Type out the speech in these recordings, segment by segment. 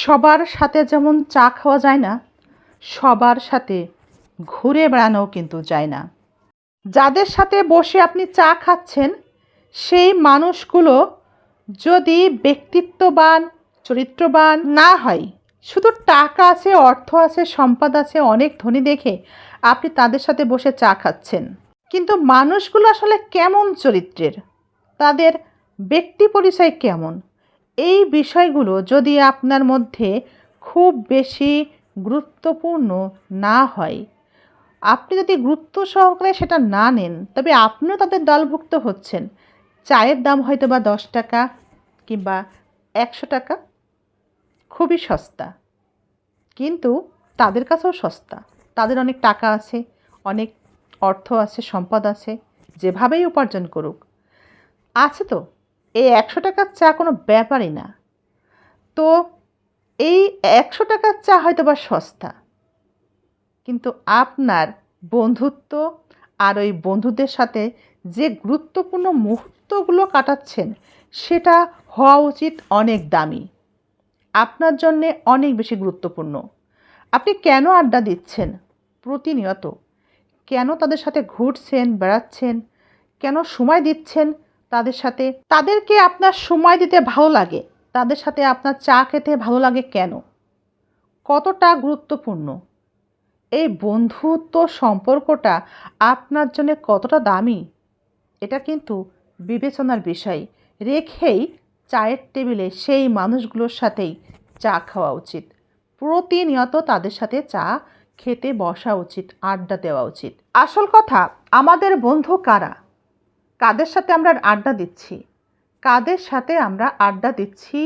সবার সাথে যেমন চা খাওয়া যায় না, সবার সাথে ঘুরে বেড়ানোও কিন্তু যায় না। যাদের সাথে বসে আপনি চা খাচ্ছেন, সেই মানুষগুলো যদি ব্যক্তিত্ববান, চরিত্রবান না হয়, শুধু টাকা আছে, অর্থ আছে, সম্পদ আছে, অনেক ধনী দেখে আপনি তাদের সাথে বসে চা খাচ্ছেন। কিন্তু মানুষগুলো আসলে কেমন চরিত্রের? তাদের ব্যক্তি পরিচয় কেমন? এই বিষয়গুলো যদি আপনার মধ্যে খুব বেশি গুরুত্বপূর্ণ না হয়, আপনি যদি গুরুত্ব সহকারে সেটা না নেন, তবে আপনিও তাদের দলভুক্ত হচ্ছেন। চায়ের দাম হয়তো বা দশ টাকা কিংবা একশো টাকা, খুবই সস্তা। কিন্তু তাদের কাছেও সস্তা। তাদের অনেক টাকা আছে, অনেক অর্থ আছে, সম্পদ আছে, যেভাবেই উপার্জন করুক। আছে তো? এই একশো টাকার চা কোনো ব্যাপারই না। তো এই একশো টাকার চা হয়তো বা সস্তা। কিন্তু আপনার বন্ধুত্ব আর ওই বন্ধুদের সাথে যে গুরুত্বপূর্ণ মুহূর্তগুলো কাটাচ্ছেন, সেটা হওয়া উচিত অনেক দামি। আপনার জন্যে অনেক বেশি গুরুত্বপূর্ণ। আপনি কেন আড্ডা দিচ্ছেন? প্রতিনিয়ত। কেন তাদের সাথে ঘুরছেন, বেড়াচ্ছেন? কেন সময় দিচ্ছেন? তাদের সাথে, তাদেরকে আপনার সময় দিতে ভালো লাগে। তাদের সাথে আপনার চা খেতে ভালো লাগে কেন? কতটা গুরুত্বপূর্ণ? এই বন্ধুত্ব সম্পর্কটা আপনার জন্য কতটা দামি? এটা কিন্তু বিবেচনার বিষয়। রেখেই চায়ের টেবিলে সেই মানুষগুলোর সাথেই চা খাওয়া উচিত। প্রতিনিয়ত তাদের সাথে চা খেতে বসা উচিত, আড্ডা দেওয়া উচিত। আসল কথা, আমাদের বন্ধু কারা? কাদের সাথে আমরা আড্ডা দিচ্ছি? কাদের সাথে আমরা আড্ডা দিচ্ছি?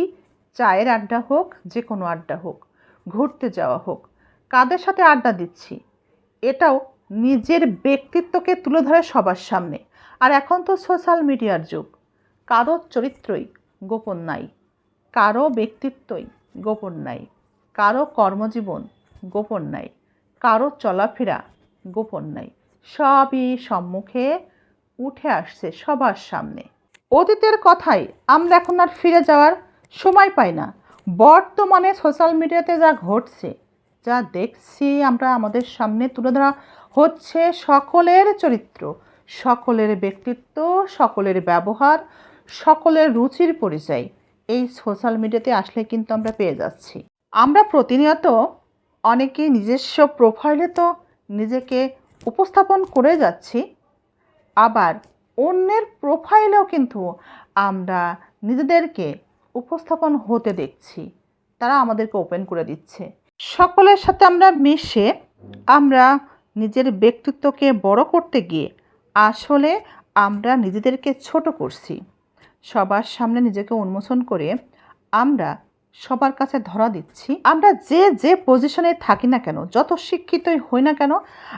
চায়ের আড্ডা হোক যে কোনো আড্ডা হোক, ঘুরতে যাওয়া হোক, কাদের সাথে আড্ডা দিচ্ছি? এটাও নিজের ব্যক্তিত্বকে তুলে ধরে সবার সামনে। আর এখন তো সোশ্যাল মিডিয়ার যুগ। কারও চরিত্রই গোপন নাই, কারও ব্যক্তিত্বই গোপন নাই, কারও কর্মজীবন গোপন নাই, কারও চলাফেরা গোপন নাই। সবই সম্মুখে উঠে আসছে সবার সামনে। অতীতের কথাই আমরা এখন আর ফিরে যাওয়ার সময় পাই না। বর্তমানে সোশ্যাল মিডিয়াতে যা ঘটছে, যা দেখছি আমরা আমাদের সামনে তুলে ধরা হচ্ছে সকলের চরিত্র, সকলের ব্যক্তিত্ব, সকলের ব্যবহার, সকলের রুচির পরিচয়। এই সোশ্যাল মিডিয়াতে আসলে কিন্তু আমরা পেয়ে যাচ্ছি। আমরা প্রতিনিয়ত অনেকে নিজস্ব প্রোফাইলে তো নিজেকে উপস্থাপন করে যাচ্ছি আবার অন্যের প্রোফাইলেও কিন্তু আমরা নিজেদেরকে উপস্থাপন হতে দেখছি। তারা আমাদেরকে ওপেন করে দিচ্ছে। সকলের সাথে আমরা মিশে আমরা নিজের ব্যক্তিত্বকে বড় করতে গিয়ে আসলে আমরা নিজেদেরকে ছোট করছি। সবার সামনে নিজেকে উন্মোচন করে আমরা সবার কাছে ধরা দিচ্ছি। আমরা যে যে পজিশনে থাকি না কেন, যত শিক্ষিতই হই না কেন,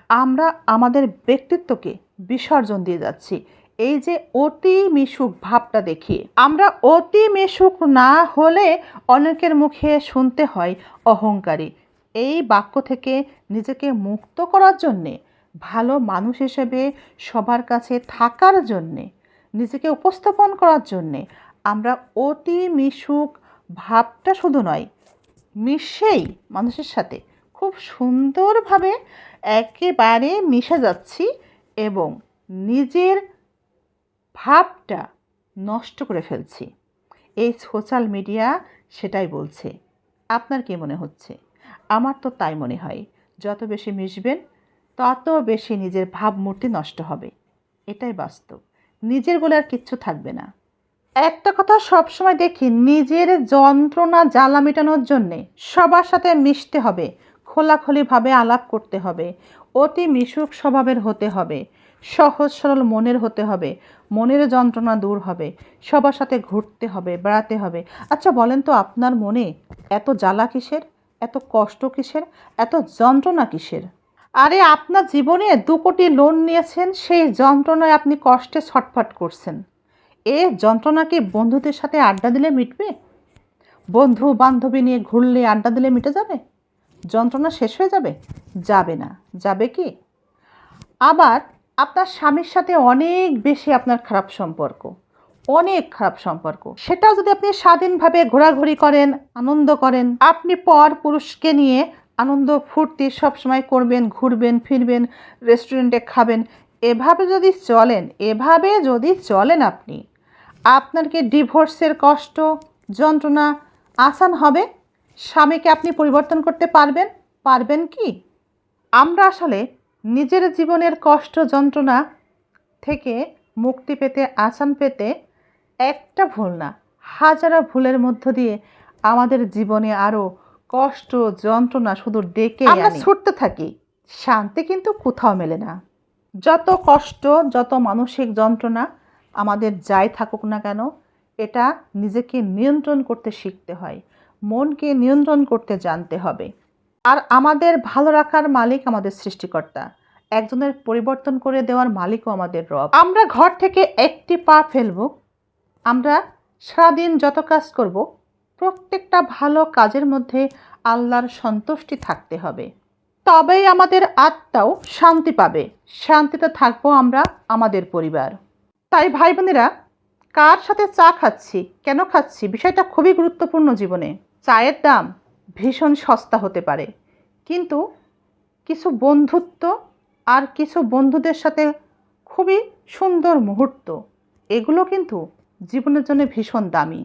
আমরা আমাদের ব্যক্তিত্বকে বিসর্জন দিয়ে যাচ্ছি। এই যে অতি মিশুক ভাবটা দেখি। আমরা অতি মিশুক না হলে অনেকের মুখে শুনতে হয় অহংকারী। এই বাক্য থেকে নিজেকে মুক্ত করার জন্যে, ভালো মানুষ হিসেবে সবার কাছে থাকার জন্যে, নিজেকে উপস্থাপন করার জন্যে আমরা অতি মিশুক ভাবটা শুধু নয়, মিশেই মানুষের সাথে খুব সুন্দরভাবে একেবারে মিশে যাচ্ছি এবং নিজের ভাবটা নষ্ট করে ফেলছি। এই সোশ্যাল মিডিয়া সেটাই বলছে। আপনার কি মনে হচ্ছে? আমার তো তাই মনে হয়। যত বেশি মিশবেন, তত বেশি নিজের ভাবমূর্তি নষ্ট হবে। এটাই বাস্তব। নিজের বলে আর কিচ্ছু থাকবে না। একটা কথা সবসময় দেখি, নিজের যন্ত্রণা, জ্বালা মেটানোর জন্যে সবার সাথে মিশতে হবে। খোলাখুলিভাবে আলাপ করতে হবে। অতি মিশুক স্বভাবের হতে হবে। সহজ সরল মনের হতে হবে। মনের যন্ত্রণা দূর হবে। সবার সাথে ঘুরতে হবে, বেড়াতে হবে। আচ্ছা বলেন তো, আপনার মনে এত জ্বালা কিসের? এত কষ্ট কিসের? এত যন্ত্রণা কিসের? আরে, আপনার জীবনে দু কোটি লোন নিয়েছেন, সেই যন্ত্রণায় আপনি কষ্টে ছটফট করছেন। এ যন্ত্রণা কি বন্ধুদের সাথে আড্ডা দিলে মিটবে? বন্ধু বান্ধবী নিয়ে ঘুরলে আড্ডা দিলে মিটে যাবে? যন্ত্রণা শেষ হয়ে যাবে? যাবে না। যাবে কি? আবার আপনার স্বামীর সাথে অনেক বেশি আপনার খারাপ সম্পর্ক। অনেক খারাপ সম্পর্ক। সেটা যদি আপনি স্বাধীনভাবে ঘোরাঘুরি করেন, আনন্দ করেন, আপনি পর পুরুষকে নিয়ে আনন্দ, ফুর্তি সবসময় করবেন, ঘুরবেন, ফিরবেন, রেস্টুরেন্টে খাবেন, এভাবে যদি চলেন, এভাবে যদি চলেন আপনি, আপনার কি ডিভোর্সের কষ্ট, যন্ত্রণা, আসান হবে? স্বামীকে আপনি পরিবর্তন করতে পারবেন? পারবেন কি? আমরা আসলে নিজের জীবনের কষ্ট যন্ত্রণা থেকে মুক্তি পেতে আসান পেতে একটা ভুল না হাজারো ভুলের মধ্য দিয়ে আমাদের জীবনে আরও কষ্ট যন্ত্রণা শুধু ডেকে আমরা ছুটতে থাকি। শান্তি কিন্তু কোথাও মেলে না। যত কষ্ট যত মানসিক যন্ত্রণা আমাদের যাই থাকুক না কেন এটা নিজেকে নিয়ন্ত্রণ করতে শিখতে হয়। মনকে নিয়ন্ত্রণ করতে জানতে হবে। আর আমাদের ভালো রাখার মালিক আমাদের সৃষ্টিকর্তা। একজনের পরিবর্তন করে দেওয়ার মালিকও আমাদের রব। আমরা ঘর থেকে একটি পা ফেলব। আমরা সারাদিন যত কাজ করব, প্রত্যেকটা ভালো কাজের মধ্যে আল্লাহর সন্তুষ্টি থাকতে হবে। তবেই আমাদের আত্মাও শান্তি পাবে। শান্তিতে থাকব আমরা, আমাদের পরিবার। তাই ভাই বোনেরা কার সাথে চা খাচ্ছি, কেন খাচ্ছি, বিষয়টা খুবই গুরুত্বপূর্ণ জীবনে। চায়ের দাম ভীষণ সস্তা হতে পারে। কিন্তু কিছু বন্ধুত্ব আর কিছু বন্ধুদের সাথে খুবই সুন্দর মুহূর্ত, এগুলো কিন্তু জীবনের জন্য ভীষণ দামি।